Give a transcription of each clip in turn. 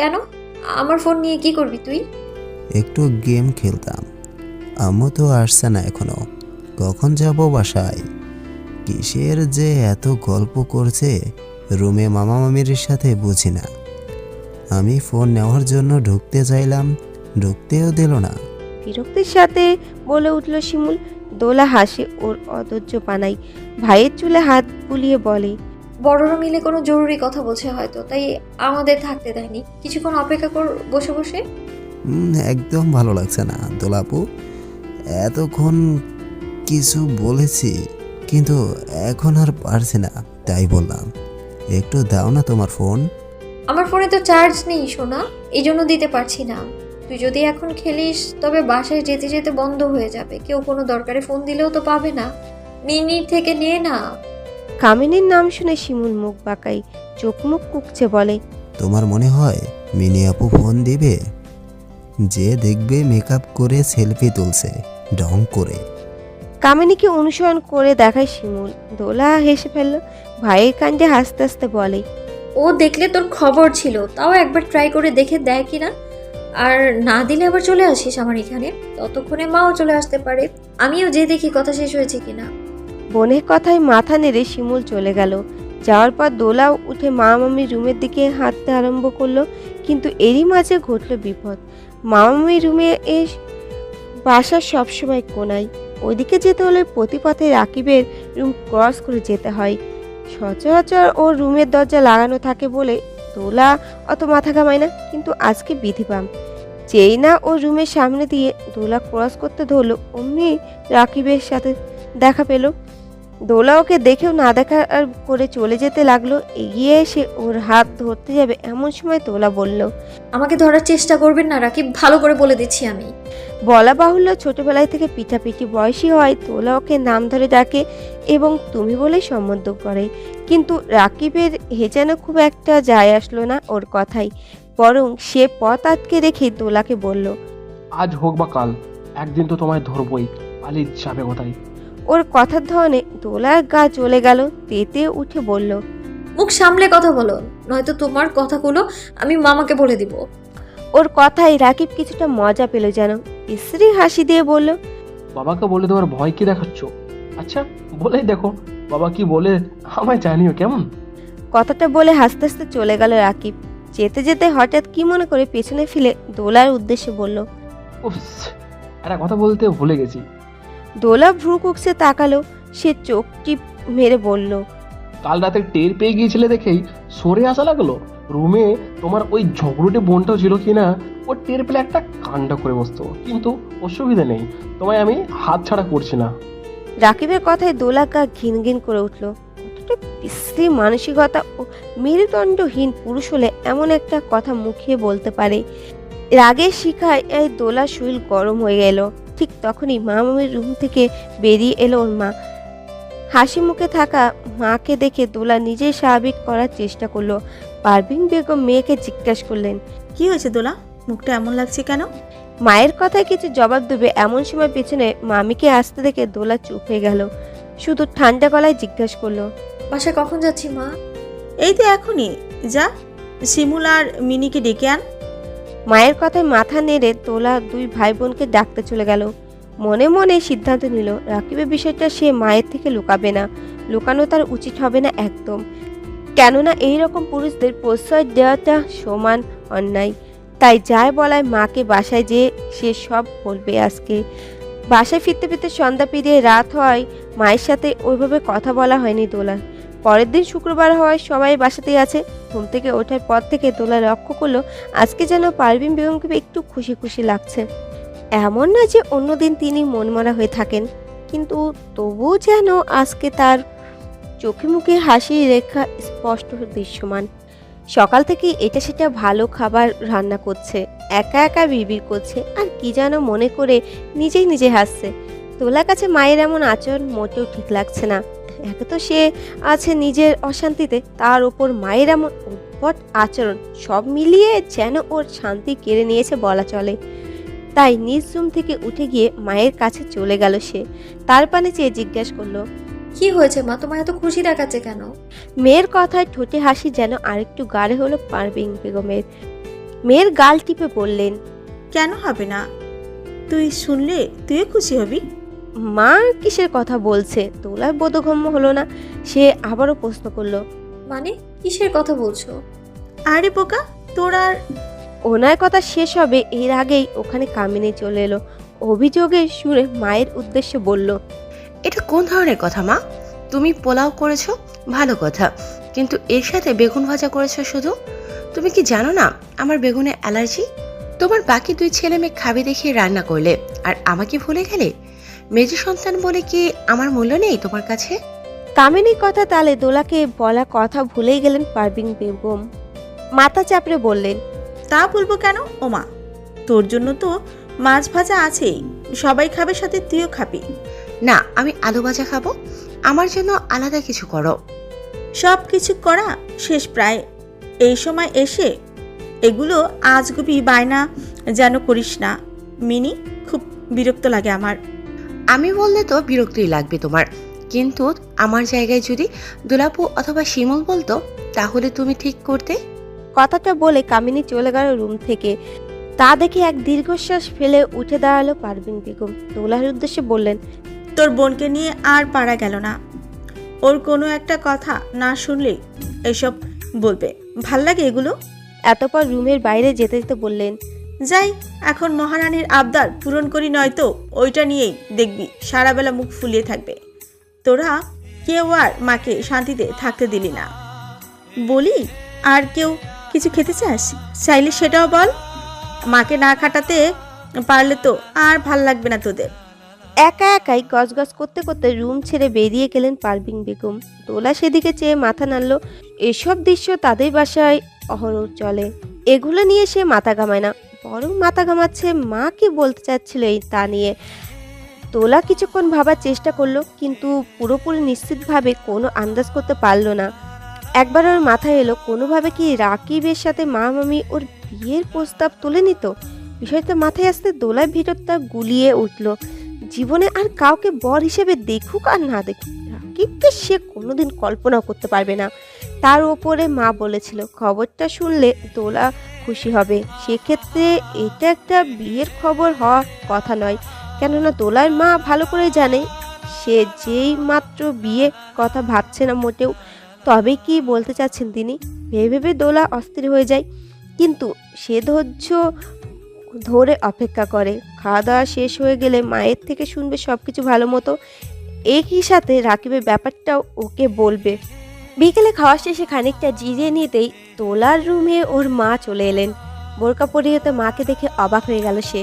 কেন? আমার ফোন নিয়ে কি করবি তুই? একটু গেম খেলতাম। আম্মু তো আসছে না এখনও। কখন যাব বাসায়? কিসের যে এত গল্প করছে রুমে মামা মামির সাথে বুঝি না। আমি ফোন নেওয়ার জন্য ঢুকতে চাইলাম ঢুকতেও দিল না। বিরক্তির সাথে বলে উঠল শিমুল। দোলা হাসে ওর অধৈর্য পানাই। ভাইয়ের চুলে হাত বুলিয়ে বলে বড়রা মিলে কোনো জরুরি কথা বলছে হয়তো তাই আমাদের থাকতে দেয়নি। কিছুক্ষণ অপেক্ষা কর বসে বসে। একদম ভালো লাগছে না দোলাপু। এতক্ষণ কিছু বলেছি কিন্তু এখন আর পারছি না তাই বললাম। একটু দাও না তোমার ফোন। আমার ফোনে তো চার্জ নেই সোনা। এই জন্য দিতে পারছি না। তুই যদি এখন খেলিস তবে বাসায় যেতে যেতে বন্ধ হয়ে যাবে। কেউ কোনো দরকারে ফোন দিলেও তো পাবে না। মিনিট থেকে নে না। কামিনীর নাম শুনে শিমুল মুখ বাঁকাই চোখ মুখ কুকছে বলে তোমার মনে হয় মিনি আপু ফোন দিবে? যে দেখবে মেকআপ করে সেলফি তুলছে ঢং করে। কামিনীকে অনুসরণ করে দেখায় শিমুল। দোলা হেসে ফেলল ভাইয়ের কাণ্ডে হাসতে হাসতে বলে ও দেখলে তোর খবর ছিল তাও একবার ট্রাই করে দেখে দেয় কিনা? আর না দিলে আবার চলে আসিস আমার এখানে? ততক্ষণে মাও চলে আসতে পারে। আমিও যে দেখি কথা শেষ হয়েছে কিনা। বোনের কথায় মাথা নেড়ে শিমুল চলে গেল। যাওয়ার পর দোলাও উঠে মা মামির রুমের দিকে হাঁটতে আরম্ভ করল, কিন্তু এরই মাঝে ঘটল বিপদ। মা মামির রুমে এস বাসার সবসময় কোনায়। ওইদিকে যেতে হলে প্রতিপথে রাকিবের রুম ক্রস করে যেতে হয়। সচরাচর ওর রুমের দরজা লাগানো থাকে বলে দোলা অত মাথা ঘামায় না, কিন্তু আজকে বিধিপাম যেই না ও রুমের সামনে দিয়ে দোলা ক্রস করতে ধরলো, অমনি রাকিবের সাথে দেখা পেল। দোলা ওকে দেখেও না দেখা আর করে চলে যেতে লাগল। এগিয়ে এসে ওর হাত ধরতে যাবে এমন সময় দোলা বলল আমাকে ধরার চেষ্টা করবেন না রাকিব ভালো করে বলে দিচ্ছি আমি। বলা বাহুল্য ছোটবেলায় থেকে পিঠাপিঠি বয়সী হয় তোলা ওকে নাম ধরে ডাকে এবং তুমি বলেই সম্বোধ করে। কিন্তু রাকিবের হেজানো খুব একটা যায় আসলো না ওর কথাই বরং সে পথ আটকে রেখে দোলাকে বলল আজ হোক বা কাল একদিন তো তোমায় ধরবই পালিয়ে যাবে কোথায়? ওর কথার ধরনে দোলার গা চলে গেল তেতে উঠে বলল মুখ সামলে কথা বলো নয়তো তোমার কথাগুলো আমি মামাকে বলে দিব। ওর কথায় রাকিব কিছুটা মজা পেল যেন স্ত্রী হাসি দিয়ে বলল বাবাকে বলে তোমার ভয় কি দেখাচ্ছ? আচ্ছা বলেই দেখো বাবা কি বলে আমায় জানিও কেমন? কথাটা বলে হাসতে হাসতে চলে গেল রাকিব। যেতে যেতে হঠাৎ কি মনে করে পেছনে ফেলে দোলার উদ্দেশ্যে বলল উফস একটা কথা বলতে ভুলে গেছি। দোলা ভ্রু কুকসে তাকালো সে চোখ টিপ মেরে বলল কাল রাতে টের পেয়ে গিয়েছিলে দেখেই সরে আসা লাগল? রুমে তোমার ওই ঝগড়ুটে বোনটাও ছিল কি না ও টের পেলে একটা কাণ্ড করে বসতো কিন্তু অসুবিধা নেই তোমায় আমি হাত ছাড়া করছি না। রাকিবের কথায় দোলা গা ঘিন ঘিন করে উঠল বিশ্রী মানসিকতা ও মেরুদণ্ডহীন পুরুষ হলে এমন একটা কথা মুখিয়ে বলতে পারে? রাগের শিখায় এই দোলা শরীর গরম হয়ে গেল। ঠিক তখনই মা মামির রুম থেকে বেরিয়ে এলো ওর মা। হাসি মুখে থাকা মাকে দেখে দোলা নিজেই স্বাভাবিক করার চেষ্টা করল। পারভিন বেগম মেয়েকে জিজ্ঞাসা করলেন কি হয়েছে দোলা? মুখটা এমন লাগছে কেন? মায়ের কথায় কিছু জবাব দেবে এমন সময় পেছনে মামিকে আসতে দেখে দোলা চুপ হয়ে গেল। শুধু ঠান্ডা গলায় জিজ্ঞাসা করল বাসায় কখন যাচ্ছি মা? এই তো এখনই। যা শিমুল আর মিনিকে ডেকে আন। মায়ের কথায় মাথা নেড়ে তোলা দুই ভাই বোনকে ডাকতে চলে গেল। মনে মনে সিদ্ধান্ত নিল, রাকিবের বিষয়টা সে মায়ের থেকে লুকাবে না। লুকানো তার উচিত হবে না একদম। কেননা এই রকম পুরুষদের প্রশ্রয় দেওয়াটা সমান অন্যায়। তাই যাই বলায় মাকে বাসায় যেয়ে সে সব বলবে আজকে। বাসায় ফিরতে ফিরতে সন্ধ্যা পেরিয়ে রাত হওয়ায় মায়ের সাথে ওইভাবে কথা বলা হয়নি দোলার। পরের দিন শুক্রবার হওয়ায় সবাই বাসাতেই আছে। ঘুম থেকে ওঠার পর থেকে তোলা লক্ষ্য করল, আজকে যেন পারভিন বেগমকে একটু খুশি খুশি লাগছে। এমন না যে অন্যদিন তিনি মনমরা হয়ে থাকেন, কিন্তু তবুও যেন আজকে তার চোখে মুখে হাসির রেখা স্পষ্ট দৃশ্যমান। সকাল থেকে এটা সেটা ভালো খাবার রান্না করছে, একা একা বিড়বিড় করছে, আর কি যেন মনে করে নিজেই নিজে হাসছে। তোলার কাছে মায়ের এমন আচরণ মোটেও ঠিক লাগছে না। একে তো সে আছে নিজের অশান্তিতে তার ওপর মায়ের এমন উদ্ভট আচরণ সব মিলিয়ে যেন ওর শান্তি কেড়ে নিয়েছে বলা চলে। তাই নিজ রুম থেকে উঠে গিয়ে মায়ের কাছে চলে গেল সে। তার পানে চেয়ে জিজ্ঞাসা করল কি হয়েছে মা? তোমার এত খুশি দেখাচ্ছে কেন? মেয়ের কথায় ঠোঁটে হাসি যেন আরেকটু গাঢ় হলো পারভিন বেগমের। মেয়ের গাল টিপে বললেন কেন হবে না? তুই শুনলে তুইও খুশি হবি? মা কিসের কথা বলছে? তোলার বোধগম্য হলো না। সে আবারও প্রশ্ন করল। মানে কিসের কথা বলছো? আরে বোকা তোর আর ওনার কথা শেষ হবে এর আগেই ওখানে কামিনী চলে এলো। অভিযোগের সুরে মায়ের উদ্দেশ্যে বলল এটা কোন ধরনের কথা মা? তুমি পোলাও করেছ ভালো কথা। কিন্তু এর সাথে বেগুন ভাজা করেছ শুধু? তুমি কি জানো না আমার বেগুনে অ্যালার্জি? তোমার বাকি দুই ছেলে মেয়ে খাবে দেখে রান্না করলে আর আমাকে ভুলে গেলে? মেজো সন্তান বলে কি আমার মূল্য নেই তোমার কাছে? কামিনী কথা তালে দোলাকে বলা কথা ভুলেই গেলেন পারবিন বেগম। মাথা চাপড়ে বললেন তা বলব কেন? ওমা তোর জন্য তো মাছ ভাজা আছেই। সবাই খাবে সাথে তুইও খাবি। না আমি আলু ভাজা খাব। আমার জন্য আলাদা কিছু করো। সব কিছু করা শেষ প্রায়। এই সময় এসে এগুলো আজগুবি বায়না যেন করিস না। মিনি খুব বিরক্ত লাগে আমার। আমি বললে তো বিরক্তই লাগবে তোমার। কিন্তু আমার জায়গায় যদি দুলাপু অথবা শিমুল বলতো তাহলে তুমি ঠিক করতে। কথাটা বলে কামিনী চলে গেল রুম থেকে। তা দেখে এক দীর্ঘশ্বাস ফেলে উঠে দাঁড়াল পারবিন বেগম। দোলার উদ্দেশ্যে বললেন তোর বোনকে নিয়ে আর পারা গেল না। ওর কোনো একটা কথা না শুনলে এসব বলবে। ভালো লাগে এগুলো? এতপর রুমের বাইরে যেতে যেতে বললেন যাই, এখন মহারানীর আবদার পূরণ করি নয়তো ওইটা নিয়েই দেখবি, সারাবেলা মুখ ফুলিয়ে থাকবে। তোরা কেউ আর মাকে শান্তিতে থাকতে দিলি না। বলি, আর কেউ কিছু খেতে চাস? চাইলে সেটাও বল। মাকে না খাটাতে পারলে তো আর ভালো লাগবে না তোদের। একা একাই গজগজ করতে করতে রুম ছেড়ে বেরিয়ে গেলেন পারবিন বেগম। তোলা সেদিকে চেয়ে মাথা নাড়ল, এসব দৃশ্য তাদের বাসায় অহরহ চলে। এগুলো নিয়ে সে মাথা ঘামায় না। বরং মাথা ঘামাচ্ছে, মা কি বলতে চাচ্ছিল এই তা নিয়ে? তোলা কিছুক্ষণ ভাবার চেষ্টা করল, কিন্তু পুরোপুরি নিশ্চিতভাবে কোনো আন্দাজ করতে পারল না। একবার ওর মাথায় এলো, কোনোভাবে কি রাকিবের সাথে মা মামি ওর বিয়ের প্রস্তাব তুলে নিত? বিষয়টা মাথায় আসতে দোলার ভিতরটা গুলিয়ে উঠল। জীবনে আর কাউকে বর হিসেবে দেখুক আর না দেখুক, রাকিবকে সে কোনোদিন কল্পনা করতে পারবে না। তার ওপরে মা বলেছিল, খবরটা শুনলে দোলা খুশি হবে। সেক্ষেত্রে এটা একটা বিয়ের খবর হওয়া কথা নয়। কেননা দোলার মা ভালো করে জানে, সে যেই মাত্র বিয়ে কথা ভাবছে না মোটেও। তবে কি বলতে চাচ্ছেন তিনি? ভেবে ভেবে দোলা অস্থির হয়ে যায়। কিন্তু সে ধৈর্য ধরে অপেক্ষা করে। খাওয়া দাওয়া শেষ হয়ে গেলে মায়ের থেকে শুনবে সব কিছু ভালো মতো। একই সাথে রাকিবের ব্যাপারটাও ওকে বলবে। বিকেলে খাওয়া শেষে খানিকটা জিরিয়ে নিতেই তোলার রুমে ওর মা চলে এলেন। বোরকা পরিয়ে মাকে দেখে অবাক হয়ে গেল সে।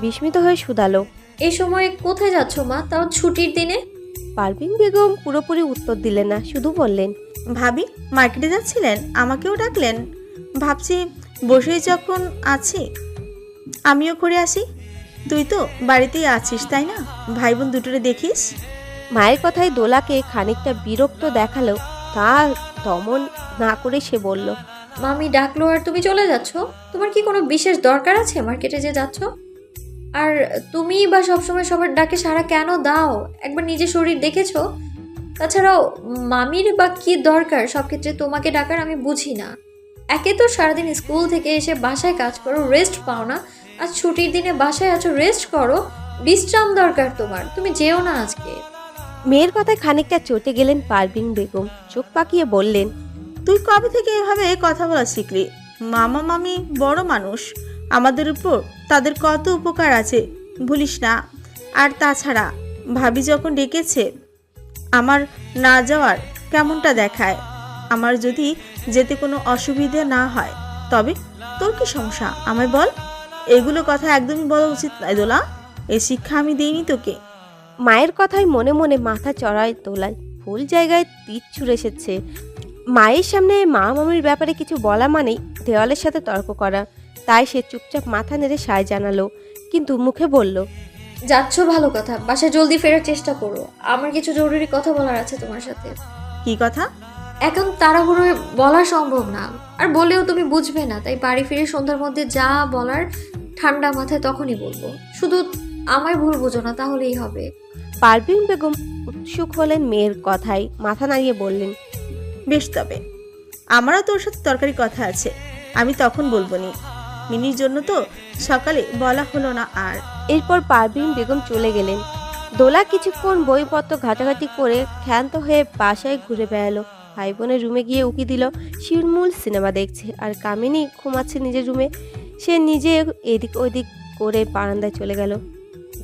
বিস্মিত হয়ে শুধালো। এই সময় কোথায় যাচ্ছ মা? তাও ছুটির দিনে? পারভিন বেগম পুরোপুরি উত্তর দিলেন না শুধু বললেন ভাবি মার্কেটে যাচ্ছিলেন? আমাকেও ডাকলেন। ভাবছি বসেই যখন আছি আমিও করে আসি। তুই তো বাড়িতেই আছিস তাই না? ভাই বোন দুটোরে দেখিস? মায়ের কথায় দোলাকে খানিকটা বিরক্ত দেখাল তা দমন না করে সে বলল, মামি ডাকলো আর তুমি চলে যাচ্ছ? তোমার কি কোনো বিশেষ দরকার আছে মার্কেটে যে যাচ্ছ? আর তুমি বা সবসময় সবার ডাকে সারা কেন দাও? একবার নিজের শরীর দেখেছ? তাছাড়াও মামির বা কি দরকার? সব ক্ষেত্রে তোমাকে ডাকার আমি বুঝি না। একে তো সারাদিন স্কুল থেকে এসে বাসায় কাজ করো রেস্ট পাও না। আজ ছুটির দিনে বাসায় আছো রেস্ট করো। বিশ্রাম দরকার তোমার। তুমি যেও না আজকে। মেয়ের কথায় খানিকটা চটে গেলেন পারভিন বেগম। চোখ পাকিয়ে বললেন, তুই কবে থেকে এভাবে কথা বলা শিখলি? মামা, মামি বড় মানুষ। আমাদের উপর তাদের কত উপকার আছে, ভুলিস না। আর তাছাড়া, ভাবি যখন ডেকেছে, আমার না যাওয়ার কেমনটা দেখায়? আমার যদি যেতে কোনো অসুবিধে না হয়, তবে তোর কি সমস্যা? আমায় বল। এগুলো কথা একদমই বলা উচিত নয় দোলা। এ শিক্ষা আমি দিইনি তোকে। মায়ের কথায় মনে মনে মাথা চড়ায় তোলায়। ভুল জায়গায় তীর ছুঁড়ে এসেছে। মায়ের সামনে মা মামির ব্যাপারে কিছু বলা মানেই দেওয়ালের সাথে তর্ক করা। তাই সে চুপচাপ মাথা নেড়ে সায় জানালো। কিন্তু মুখে বলল যাচ্ছ ভালো কথা। বাসায় জলদি ফেরার চেষ্টা করো। আমার কিছু জরুরি কথা বলার আছে তোমার সাথে। কি কথা? এখন তাড়াহুড়োয় বলা সম্ভব না। আর বলেও তুমি বুঝবে না। তাই বাড়ি ফিরে সন্ধ্যার মধ্যে যা বলার ঠান্ডা মাথায় তখনই বলব। শুধু আমায় ভুল বোঝো না তাহলেই হবে। পারভিন বেগম উৎসুক হলেন মেয়ের কথায় মাথা নাড়িয়ে বললেন বেশ তবে আমারও তোর সাথে তরকারি কথা আছে আমি তখন বলব নি মিনির জন্য তো সকালে বলা হলো না আর। এরপর পারভিন বেগম চলে গেলেন। দোলা কিছুক্ষণ বইপত্র ঘাটাঘাটি করে ক্ষান্ত হয়ে বাসায় ঘুরে বেড়ালো। ভাই বোনের রুমে গিয়ে উকি দিল শিরমূল সিনেমা দেখছে আর কামিনী ঘুমাচ্ছে নিজের রুমে। সে নিজে এদিক ওদিক করে বারান্দায় চলে গেল।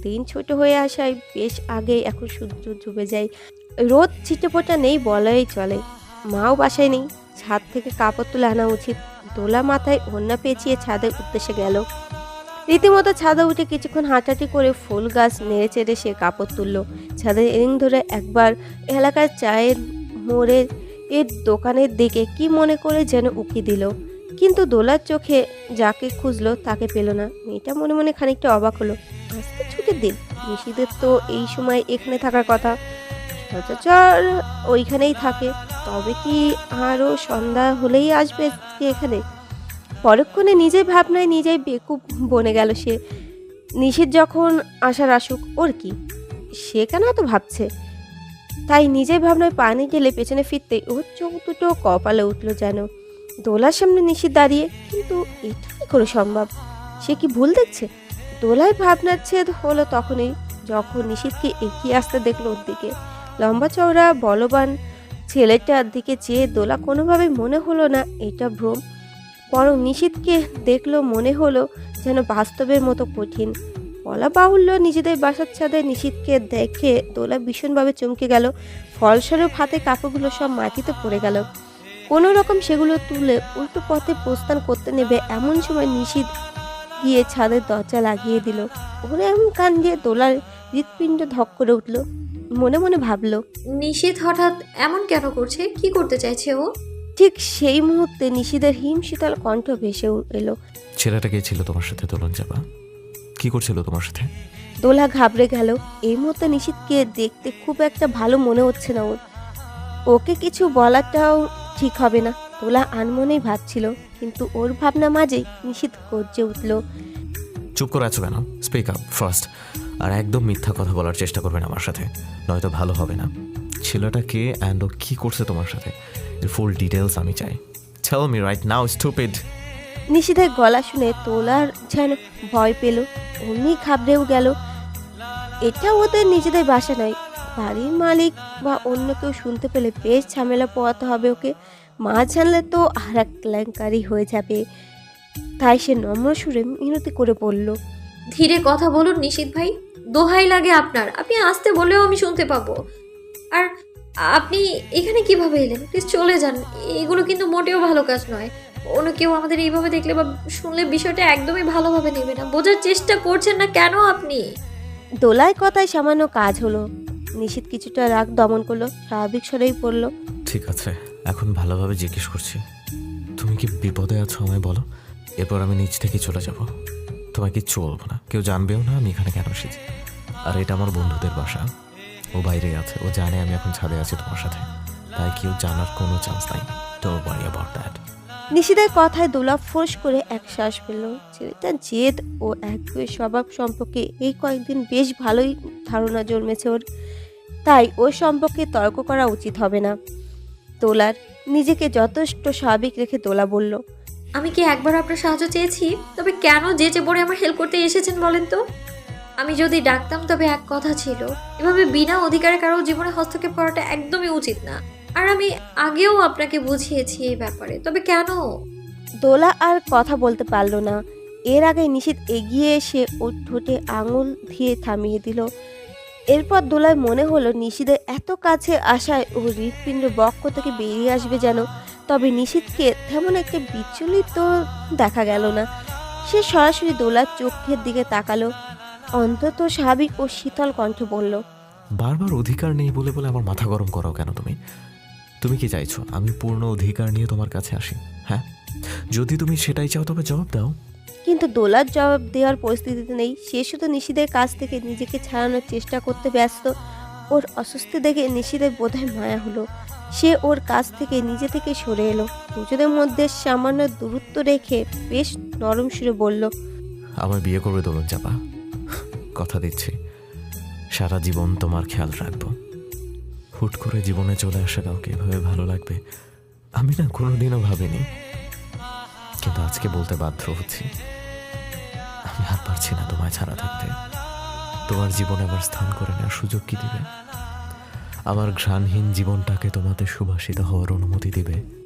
দিন ছোট হয়ে আসায় বেশ আগে এখন সূর্য ডুবে যায়। রোদ ছিটেফোঁটা নেই বলাই চলে। মাও বাসায় নেই। ছাদ থেকে কাপড় তুলে আনা উচিত। দোলা মাথায় ওন্না পেঁচিয়ে ছাদের উদ্দেশ্যে গেল। রীতিমতো ছাদে উঠে কিছুক্ষণ হাঁটাহাঁটি করে ফুল গাছ নেড়ে চেড়ে সে কাপড় তুলল। ছাদের এরিং ধরে একবার এলাকার চায়ের মোড়ের এর দোকানের দিকে কি মনে করে যেন উকি দিল। কিন্তু দোলার চোখে যাকে খুঁজলো তাকে পেল না। মেয়েটা মনে মনে খানিকটা অবাক হলো। আজকে ছুটির দিন। নিশিদের তো এই সময় এখানে থাকার কথা। সচরাচর ওইখানেই থাকে। তবে কি আরও সন্ধ্যা হলেই আসবে এখানে? পরক্ষণে নিজের ভাবনায় নিজেই বেকুব বনে গেল সে। নিশিত যখন আসার আসুক ওর কি? সে কেন তো ভাবছে? তাই নিজের ভাবনায় পানি গেলে পেছনে ফিরতে ওর চোখ দুটো কপালে উঠল যেন। দোলার সামনে নিশিত দাঁড়িয়ে, কিন্তু এটা কি করে সম্ভব? সে কি ভুল দেখছে? দোলায় ভাবনার ছেদ হলো তখনই যখন নিশিতকে এগিয়ে আসতে দেখল ওর দিকে। লম্বা চওড়া, বলবান ছেলেটার দিকে চেয়ে দোলা কোনোভাবে মনে হলো না এটা ভ্রম। বরং নিশীথকে দেখল মনে হলো যেন বাস্তবের মতো কঠিন। বলা বাহুল্য নিজেদের বাসার ছাদে নিশীথকে দেখে দোলা ভীষণভাবে চমকে গেল। ফলস্বরূপ হাতে কাপড়গুলো সব মাটিতে পড়ে গেল। কোনো রকম সেগুলো তুলে উল্টো পথে প্রস্থান করতে নেবে এমন সময় নিশীথ গিয়ে ছাদের দরজা লাগিয়ে দিল। ওরে এমন কান দিয়ে দোলার হৃৎপিণ্ড ধক করে উঠল। মনে মনে ভাবলো নিশীথ হঠাৎ এমন কেন করছে? কি করতে চাইছে ও? ঠিক সেই মুহূর্তে নিশীদের হিম শীতল কণ্ঠ ভেসে এলো। ছেলেটা কে ছিল তোমার সাথে দোলন চাপা কি করছিল তোমার সাথে? দোলা ঘাবড়ে গেল। এই মুহূর্তে নিশীথকে দেখতে খুব একটা ভালো মনে হচ্ছে না ওর। ওকে কিছু বলাটাও ঠিক হবে না। দোলা আনমনেই ভাবছিল কিন্তু ওর ভাবনা মাঝেই নিশীথ গর্জে উঠল। চুপ করে আছো কেন? স্পিক আপ ফার্স্ট আর একদম মিথ্যা কথা বলার চেষ্টা করবেন আমার সাথে। নয়তো ভালো হবে না। ছেলেটা কে অ্যান্ড ও কী করছে তোমার সাথে? এর ফুল ডিটেলস আমি চাই। Tell me right now stupid নিশীথের গলা শুনে তোলার যেন ভয় পেল অমনি খাবড়েও গেল। এটা ওদের নিজেদের বাসা নয়। বাড়ির মালিক বা অন্য কেউ শুনতে পেলে বেশ ঝামেলা পোয়াতে হবে ওকে। মা জানলে তো আর এক কেলেঙ্কারি হয়ে যাবে। তাই সে নম্র সুরে মিনতি করে বলল ধীরে কথা বলুন নিশীথ ভাই দোহাই লাগে আপনার আপনি আসতে বলেও আমি শুনতে পাবো। আর আপনি এখানে কীভাবে এলেন? প্লিজ চলে যান এগুলো কিন্তু মোটেও ভালো কাজ নয়। অন্য কেউ আমাদের এইভাবে দেখলে বা শুনলে বিষয়টা একদমই ভালোভাবে নেবে না। বোঝার চেষ্টা করছেন না কেন আপনি? দোলায় কথায় সামান্য কাজ হলো। নিশীত কিছুটা রাগ দমন করল স্বাভাবিক স্বরেই পড়ল ঠিক আছে। এখন ভালোভাবে জিজ্ঞেস করছি, তুমি কি বিপদে আছো আমায় বলো? এরপর আমি নিচ থেকে চলে যাব। তোমায় কিচ্ছু বলব না। কেউ জানবেও না আমি এখানে কেন এসেছি। আর এটা আমার বন্ধুদের বাসা। ও বাইরে আছে। ও জানে আমি এখন ছাদে আছি তোমার সাথে। তাই কেউ জানার কোনো চান্স নাই। ডোন্ট ওয়ারি অ্যাবাউট দ্যাট নিশিদের কথায় দোলা ফোঁস করে এক শ্বাস পেল ছেলেটার জেদ ও একগুয়ে স্বভাব সম্পর্কে এই কয়েকদিন বেশ ভালোই ধারণা জন্মেছে ওর। তাই ওর সম্পর্কে তর্ক করা উচিত হবে না। দোলার নিজেকে যথেষ্ট স্বাভাবিক রেখে দোলা বলল আমি কি একবার আপনার সাহায্য চেয়েছি? তবে কেন যে যে পড়ে আমার হেল্প করতে এসেছেন বলেন তো? আমি যদি ডাকতাম তবে এক কথা ছিল এভাবে বিনা অধিকারে কারও জীবনে হস্তক্ষেপ করাটা একদমই উচিত না। আর আমি আগেও আপনাকে বুঝিয়েছি এই ব্যাপারে তবে কেন? দোলা আর কথা বলতে পারল না। এর আগে নিশীত এগিয়ে এসে ওর ঠোঁটে আঙুল দিয়ে থামিয়ে দিল। এরপর দোলায় মনে হলো নিশীদের এত কাছে আসায় ও হৃৎপিণ্ড বক্ষ থেকে বেরিয়ে আসবে যেন, তবে নিশীথকে তেমন একটা বিচলিত দেখা গেল না। সে সরাসরি দোলার চোখের দিকে তাকালো, অন্তত স্বাভাবিক ও শীতল কণ্ঠে বলল, বারবার অধিকার নেই বলে বলে আমার মাথা গরম করো কেন তুমি? তুমি কি চাইছো আমি পূর্ণ অধিকার নিয়ে তোমার কাছে আসি হ্যাঁ? যদি তুমি সেটাই চাও তবে জবাব দাও। কিন্তু দোলার জবাব দেওয়ার পরিস্থিতিতে নেই। সে শুধু নিশিদের কাছ থেকে নিজেকে ছাড়ানোর চেষ্টা করতে ব্যস্ত। ওর অস্বস্তি দেখে নিশিদের বোধহয় মায়া হলো। সে ওর কাছ থেকে নিজে থেকে সরে এলো। দুজনের মধ্যে সামান্য দূরত্ব রেখে বেশ নরম সুরে বলল, আমার বিয়ে করবে দোলন চাপা। কথা দিচ্ছি। সারা জীবন তোমার খেয়াল রাখব। হুট করে জীবনে চলে আসা কাউকে এভাবে ভালো লাগবে, আমি না কোনোদিনও ভাবিনি কিন্তু আজকে বলতে বাধ্য হচ্ছি। আমি আর পারছি না তোমায় ছাড়া থাকতে। তোমার জীবনে আবার স্থান করে নেওয়ার সুযোগ কি দিবে? আমার ঘ্রাণহীন জীবনটাকে তোমাদের সুভাষিত হওয়ার অনুমতি দিবে।